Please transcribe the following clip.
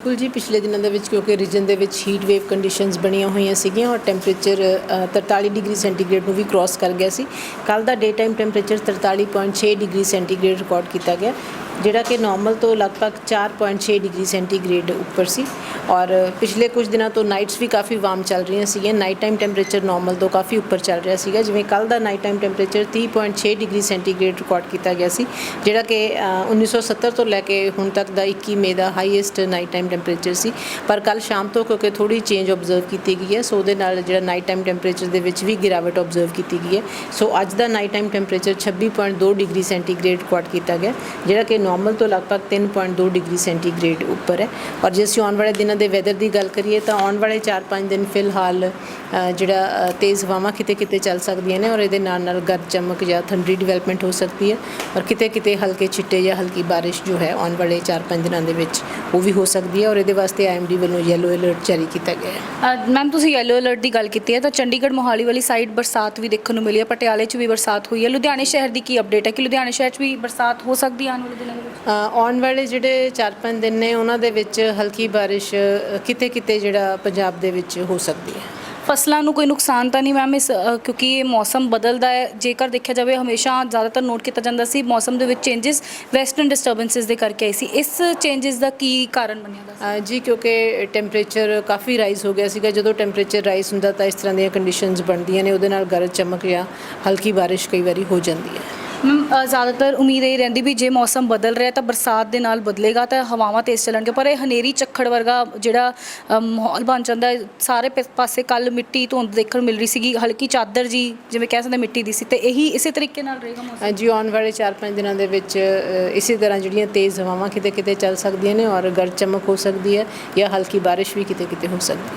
ਬਿਲਕੁਲ ਜੀ, ਪਿਛਲੇ ਦਿਨਾਂ ਦੇ ਵਿੱਚ ਕਿਉਂਕਿ ਰੀਜਨ ਦੇ ਵਿੱਚ ਹੀਟ ਵੇਵ ਕੰਡੀਸ਼ਨਸ ਬਣੀਆਂ ਹੋਈਆਂ ਸੀਗੀਆਂ ਔਰ ਟੈਂਪਰੇਚਰ 43 ਡਿਗਰੀ ਸੈਂਟੀਗ੍ਰੇਡ ਨੂੰ ਵੀ ਕ੍ਰਾਸ ਕਰ ਗਿਆ ਸੀ। ਕੱਲ ਦਾ day time temperature 43.6 degree centigrade record ਕੀਤਾ ਗਿਆ। ਜਿਹੜਾ ਕਿ ਨਾਰਮਲ ਤੋਂ ਲਗਭਗ 4.6 ਡਿਗਰੀ ਸੈਂਟੀਗ੍ਰੇਡ ਉੱਪਰ ਸੀ ਔਰ ਪਿਛਲੇ ਕੁਝ ਦਿਨਾਂ ਤੋਂ ਨਾਈਟਸ ਵੀ ਕਾਫੀ ਵਾਰਮ ਚੱਲ ਰਹੀਆਂ ਸੀਗੀਆਂ। ਨਾਈਟ ਟਾਈਮ ਟੈਂਪਰੇਚਰ ਨਾਰਮਲ ਤੋਂ ਕਾਫੀ ਉੱਪਰ ਚੱਲ ਰਿਹਾ ਸੀਗਾ ਜਿਵੇਂ ਕੱਲ ਦਾ night time temperature 30.6 degree centigrade record ਕੀਤਾ ਗਿਆ ਸੀ ਜਿਹੜਾ ਕਿ ਅ, 1970 ਤੋਂ ਲੈ ਕੇ ਹੁਣ ਤੱਕ ਦਾ 21 ਮਈ ਦਾ ਹਾਈਐਸਟ ਨਾਈਟ ਟਾਈਮ ਟੈਂਪਰੇਚਰ ਸੀ। ਪਰ ਕੱਲ ਸ਼ਾਮ ਤੋਂ ਕਿਉਂਕਿ ਥੋੜੀ ਚੇਂਜ ਆਬਜ਼ਰਵ ਕੀਤੀ ਗਈ ਹੈ ਸੋ ਉਹਦੇ ਨਾਲ ਜਿਹੜਾ ਨਾਈਟ ਟਾਈਮ ਟੈਂਪਰੇਚਰ ਦੇ ਵਿੱਚ ਵੀ ਗਿਰਾਵਟ ਆਬਜ਼ਰਵ ਕੀਤੀ ਗਈ ਹੈ। ਸੋ ਅੱਜ ਦਾ night time temperature 26.2 degree centigrade record ਕੀਤਾ ਗਿਆ ਜਿਹੜਾ ਕਿ ਨਾਰਮਲ ਤੋਂ ਲਗਭਗ 3.2 ਡਿਗਰੀ ਸੈਂਟੀਗ੍ਰੇਡ ਉੱਪਰ ਹੈ ਔਰ ਜੇ ਅਸੀਂ ਆਉਣ ਵਾਲੇ ਦਿਨਾਂ ਦੇ ਵੈਦਰ ਦੀ ਗੱਲ ਕਰੀਏ ਤਾਂ ਆਉਣ ਵਾਲੇ 4-5 ਦਿਨ ਫਿਲਹਾਲ ਜਿਹੜਾ ਤੇਜ਼ ਹਵਾਵਾਂ ਕਿਤੇ ਕਿਤੇ ਚੱਲ ਸਕਦੀਆਂ ਨੇ ਔਰ ਇਹਦੇ ਨਾਲ ਨਾਲ ਗਰਜ ਚਮਕ ਜਾਂ ਥੰਡੀ ਡਿਵੈਲਪਮੈਂਟ ਹੋ ਸਕਦੀ ਹੈ ਔਰ ਕਿਤੇ ਕਿਤੇ ਹਲਕੇ ਛਿੱਟੇ ਜਾਂ ਹਲਕੀ ਬਾਰਿਸ਼ ਜੋ ਹੈ ਆਉਣ ਵਾਲੇ 4-5 ਦਿਨਾਂ ਦੇ ਵਿੱਚ ਉਹ ਵੀ ਹੋ ਸਕਦੀ ਹੈ ਔਰ ਇਹਦੇ ਵਾਸਤੇ ਆਈਐਮਡੀ ਵੱਲੋਂ ਯੈਲੋ ਅਲਰਟ ਜਾਰੀ ਕੀਤਾ ਗਿਆ ਹੈ ਮੈਮ ਤੁਸੀਂ ਯੈਲੋ ਅਲਰਟ ਦੀ ਗੱਲ ਕੀਤੀ ਹੈ ਤਾਂ ਚੰਡੀਗੜ੍ਹ ਮੋਹਾਲੀ ਵਾਲੀ ਸਾਈਡ ਬਰਸਾਤ ਵੀ ਦੇਖਣ ਨੂੰ ਮਿਲੀ ਹੈ ਪਟਿਆਲੇ 'ਚ ਵੀ ਬਰਸਾਤ ਹੋਈ ਹੈ ਲੁਧਿਆਣੇ ਸ਼ਹਿਰ ਦੀ ਕੀ ਅਪਡੇਟ ਹੈ ਕਿ ਲੁਧਿਆਣੇ ਸ਼ਹਿਰ 'ਚ ਵੀ ਬਰਸਾਤ ਹੋ ਸਕਦੀ ਹੈ ਆਉਣ ਵਾਲੇ ਦਿਨਾਂ ਆਉਣ ਵਾਲੇ ਜਿਹੜੇ 4-5 ਦਿਨ ਨੇ ਉਹਨਾਂ ਦੇ ਵਿੱਚ ਹਲਕੀ ਬਾਰਿਸ਼ ਕਿਤੇ ਕਿਤੇ ਜਿਹੜਾ ਪੰਜਾਬ ਦੇ ਵਿੱਚ ਹੋ ਸਕਦੀ ਹੈ। ਫਸਲਾਂ ਨੂੰ ਕੋਈ ਨੁਕਸਾਨ ਤਾਂ ਨਹੀਂ ਮੈਮ ਇਸ ਕਿਉਂਕਿ ਇਹ ਮੌਸਮ ਬਦਲਦਾ ਹੈ। ਜੇਕਰ ਦੇਖਿਆ ਜਾਵੇ ਹਮੇਸ਼ਾ ਜ਼ਿਆਦਾਤਰ ਨੋਟ ਕੀਤਾ ਜਾਂਦਾ ਸੀ ਮੌਸਮ ਦੇ ਵਿੱਚ ਚੇਂਜਸ ਵੈਸਟਰਨ ਡਿਸਟਰਬੈਂਸਸ ਦੇ ਕਰਕੇ ਆਈ ਸੀ। ਇਸ ਚੇਂਜਸ ਦਾ ਕੀ ਕਾਰਨ ਬਣਿਆ ਦਾ ਜੀ ਕਿਉਂਕਿ ਟੈਂਪਰੇਚਰ ਕਾਫੀ ਰਾਈਜ਼ ਹੋ ਗਿਆ ਸੀਗਾ। ਜਦੋਂ ਟੈਂਪਰੇਚਰ ਰਾਈਜ਼ ਹੁੰਦਾ ਤਾਂ ਇਸ ਤਰ੍ਹਾਂ ਦੀਆਂ ਕੰਡੀਸ਼ਨਸ ਬਣਦੀਆਂ ਨੇ। ਉਹਦੇ ਨਾਲ ਗਰਜ ਚਮਕ ਜਾਂ ਹਲਕੀ ਬਾਰਿਸ਼ ਕਈ ਵਾਰੀ ਹੋ ਜਾਂਦੀ ਹੈ। ਜ਼ਿਆਦਾਤਰ ਉਮੀਦ ਇਹ ਰਹਿੰਦੀ ਵੀ ਜੇ ਮੌਸਮ ਬਦਲ ਰਿਹਾ ਤਾਂ ਬਰਸਾਤ ਦੇ ਨਾਲ ਬਦਲੇਗਾ ਤਾਂ ਹਵਾਵਾਂ ਤੇਜ਼ ਚੱਲਣਗੇ ਪਰ ਇਹ ਹਨੇਰੀ ਝੱਖੜ ਵਰਗਾ ਜਿਹੜਾ ਮਾਹੌਲ ਬਣ ਜਾਂਦਾ ਸਾਰੇ ਪੇ- ਪਾਸੇ ਕੱਲ ਮਿੱਟੀ ਧੁੰਦ ਦੇਖਣ ਨੂੰ ਮਿਲ ਰਹੀ ਸੀਗੀ। ਹਲਕੀ ਚਾਦਰ ਜੀ, ਜਿਵੇਂ ਕਹਿ ਸਕਦੇ, ਮਿੱਟੀ ਦੀ ਸੀ। ਤੇ ਇਹੀ ਇਸੇ ਤਰੀਕੇ ਨਾਲ ਰਹੇਗਾ ਮੌਸਮ? ਜੀ ਆਉਣ ਵਾਲੇ 4-5 ਦਿਨਾਂ ਦੇ ਵਿੱਚ ਇਸੇ ਤਰ੍ਹਾਂ ਜਿਹੜੀਆਂ ਤੇਜ਼ ਹਵਾਵਾਂ ਕਿਤੇ ਕਿਤੇ ਚੱਲ ਸਕਦੀਆਂ ਨੇ ਔਰ ਗਰਜ ਚਮਕ ਹੋ ਸਕਦੀ ਹੈ ਜਾਂ ਹਲਕੀ ਬਾਰਿਸ਼ ਵੀ ਕਿਤੇ ਕਿਤੇ ਹੋ ਸਕਦੀ ਹੈ।